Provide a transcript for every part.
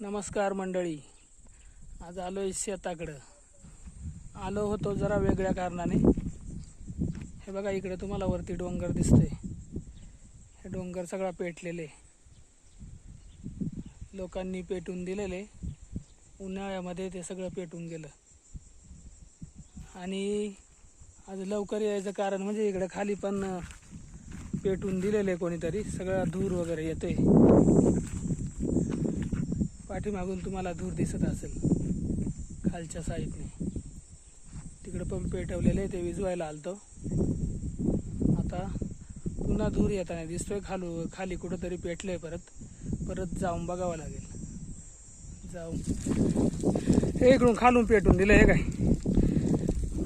नमस्कार मंडळी. आज आलो आहे शेताकडं. आलो होतो जरा वेगळ्या कारणाने. हे बघा इकडे तुम्हाला वरती डोंगर दिसतोय. हे डोंगर सगळा पेटलेले. लोकांनी पेटून दिलेले. उन्हाळ्यामध्ये ते सगळं पेटून गेलं. आणि आज लवकर यायचं कारण म्हणजे इकडे खाली पण पेटून दिलेले कोणीतरी. सगळा धूर वगैरे येतोय. पाठीमागून तुम्हाला धूर दिसत असेल. खालच्या साईडने. तिकडं पण पेटवलेले ते विजवायला आलतो. आता पुन्हा धूर येताना दिसतोय खालू खाली कुठंतरी पेटलंय परत. परत जाऊन बघावं लागेल. जाऊन. हे इकडून खालून पेटून दिलं हे काय?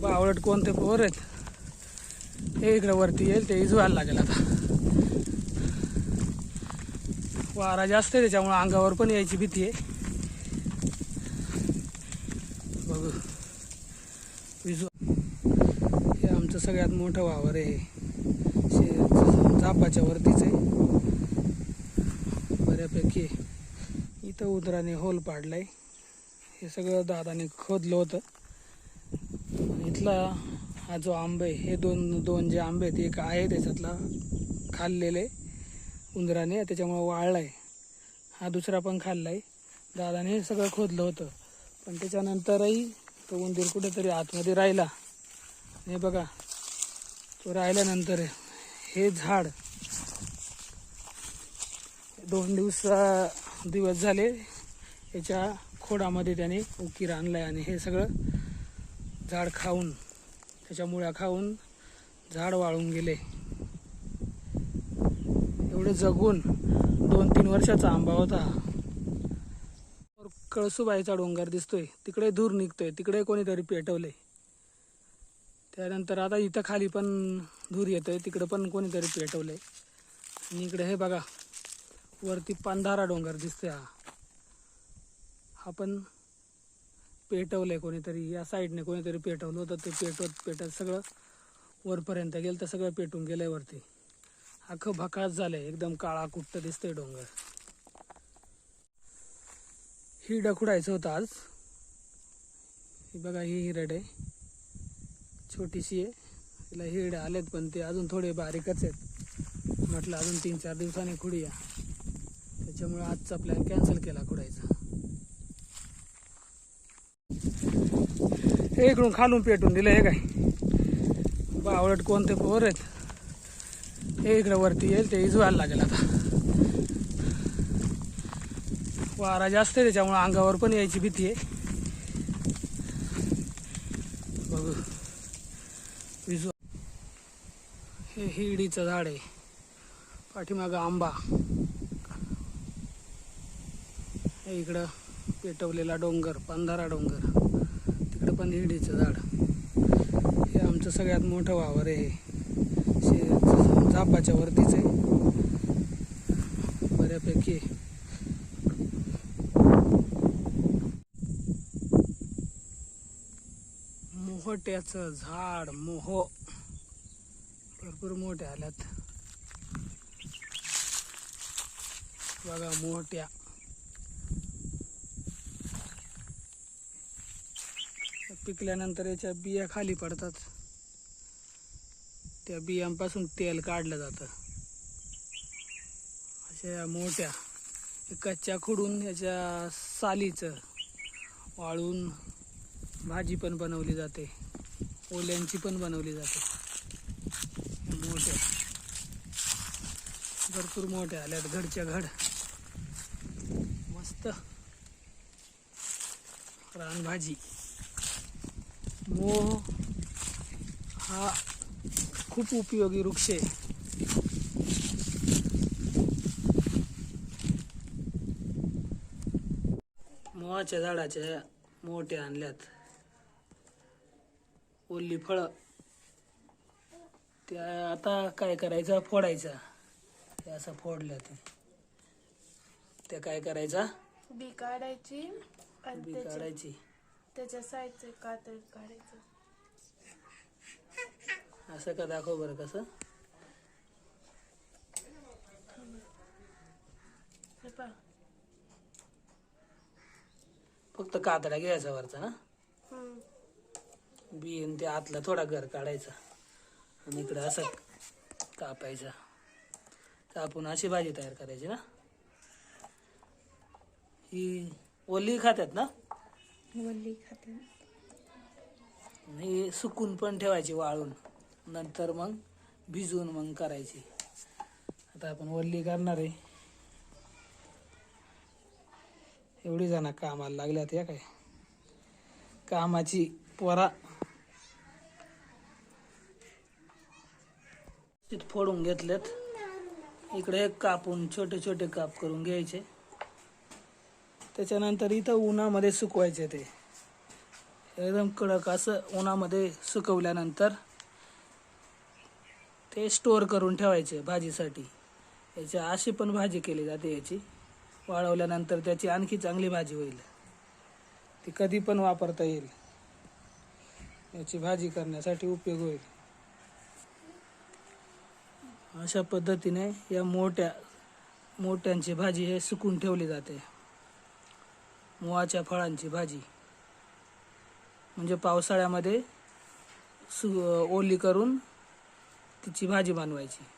बावळट कोणते पोर आहेत? हे इकडं वरती येईल ते इजवायला लागेल आता. वारा जास्त आहे त्याच्यामुळं अंगावर पण यायची भीती आहे. बघू. विजू हे आमचं सगळ्यात मोठं वावर आहे. शे झापाच्या वरतीच आहे. बऱ्यापैकी इथं उदराने होल पाडलाय. हे सगळं दादाने खोदलं होतं. इथला हा जो आंबे हे दोन दोन जे आंबे आहेत एक आहे त्याच्यातला खाल्लेले. उंदराने त्याच्यामुळं वाळलाय. हा दुसरा पण खाल्ला आहे दादाने सगळं खोदलं होतं. पण त्याच्यानंतरही तो उंदीर कुठेतरी आतमध्ये राहिला. हे बघा तो राहिल्यानंतर हे झाड दोन दिवसा दिवस झाले याच्या खोडामध्ये त्याने उकीर आणलाय आणि हे सगळं झाड खाऊन त्याच्या मुळ्या खाऊन झाड वाळून गेले. एवढं जगून दोन तीन वर्षाचा आंबा होता. वर कळसुबाईचा डोंगर दिसतोय. तिकडे धूर निघतोय. तिकडे कोणीतरी पेटवले त्यानंतर आता इथं खाली पण धूर येतोय. तिकडे पण कोणीतरी पेटवलंय. आणि इकडे हे बघा वरती पांधारा डोंगर दिसतोय हा. हा पण पेटवलंय कोणीतरी. या साईडने कोणीतरी पेटवलं होतं. ते पेटवत पेटत सगळं वरपर्यंत गेलं. तर सगळं पेटून गेलंय वरती. अख्खं भकास झालंय. एकदम काळा कुट्ट दिसतंय डोंगर. ही डकुडायचं होतं आज. ही बघा ही हिरड आहे. छोटीशी आहे. तिला हिरड आलेत पण ते अजून थोडे बारीकच आहेत. म्हटलं अजून तीन चार दिवसांनी खुडूया. त्याच्यामुळे आजचा प्लॅन कॅन्सल केला खुडायचा. हे इकडून खालून पेटून दिलं हे काय? बावळट कोणते पोर आहेत? हे इकडं वरती येईल ते इजवायला लागेल आता. वारा जास्त आहे त्याच्यामुळं अंगावर पण यायची भीती आहे. बघू. विजू हे हिडीचं झाड आहे. पाठीमागं आंबा. हे इकडं पेटवलेला डोंगर पांधारा डोंगर. तिकडं पण हिडीचं झाड. हे आमचं सगळ्यात मोठं वावर आहे. शे वरतीच. आहे बऱ्यापैकी. मोहट्याचं झाड मोह. भरपूर मोठे आल्यात. बघा मोहट्या. पिकल्यानंतर याच्या बिया खाली पडतात. त्या बियांपासून तेल काढलं जातं. अशा मोठ्या कच्च्या खुडून याच्या सालीचं वाळून भाजी पण बनवली जाते. ओल्यांची पण बनवली जाते. मोठ्या भरपूर मोठ्या आल्यात घडच्या घड. मस्त रानभाजी. मोह हा खूप उपयोगी वृक्ष आहे. मोहाच्या झाडाच्या मोठ्या आणल्यात. ओली फळं. त्या आता काय करायचं? फोडायचा. ते असं फोडल्या ते त्या काय करायचा? बी काढायची आणि बी त्याच्या काढायची. त्याच्या साईडचे कातड काढायचं. असं का दाखव बरं कसं? फक्त कातडा घ्यायचा वरचा ना. बी आणि ते आतला थोडा घर काढायचा. आणि इकडे असं कापायचा. कापून अशी भाजी तयार करायची ना ही ओली खात्यात ना? वल्ली खाते ही सुकून पण ठेवायची वाळून. नंतर मग भिजवून मग करायची. आता आपण वल्ली करणार आहे. एवढी जण कामाला लागल्यात या काय? कामाची पोरा. तिथं फोडून घेतलेत. इकडे कापून छोटे छोटे काप करून घ्यायचे. त्याच्यानंतर इथं उन्हामध्ये सुकवायचे ते. एकदम कडक असं उन्हामध्ये सुकवल्यानंतर ते स्टोअर करून ठेवायचे भाजीसाठी. याची अशी पण भाजी केली जाते याची. वाळवल्यानंतर त्याची आणखी चांगली भाजी होईल. ती कधी पण वापरता येईल. याची भाजी करण्यासाठी उपयोग होईल. अशा पद्धतीने या मोठ्या मोठ्यांची भाजी हे सुकून ठेवली जाते. मुळाच्या फळांची भाजी. म्हणजे पावसाळ्यामध्ये सु ओली करून तिची भाजी बनवायची.